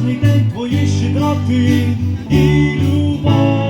кожний день твої щедрати і любов.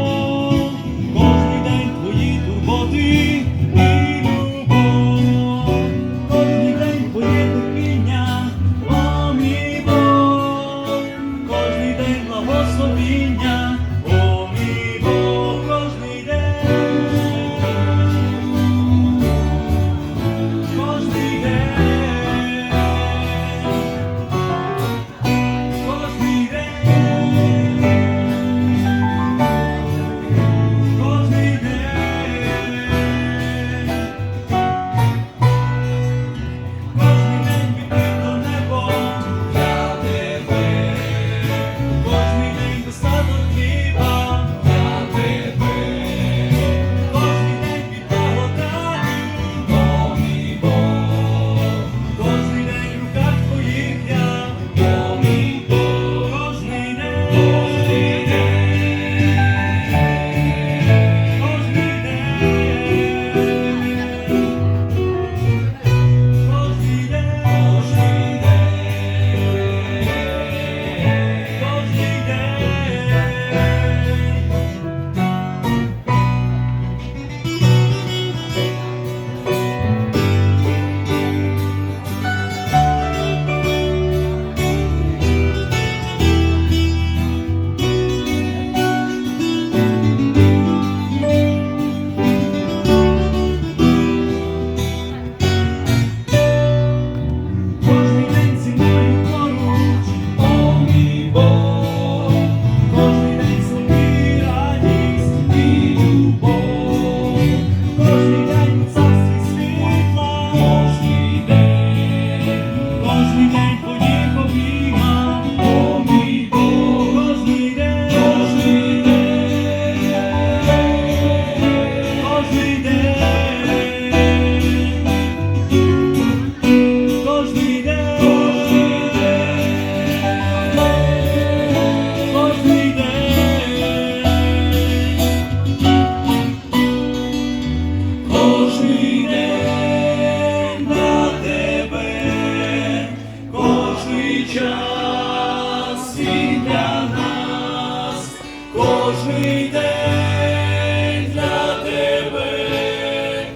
Час і для нас, кожний день для тебе,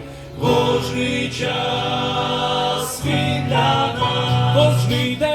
кожний час і для нас, кожний день.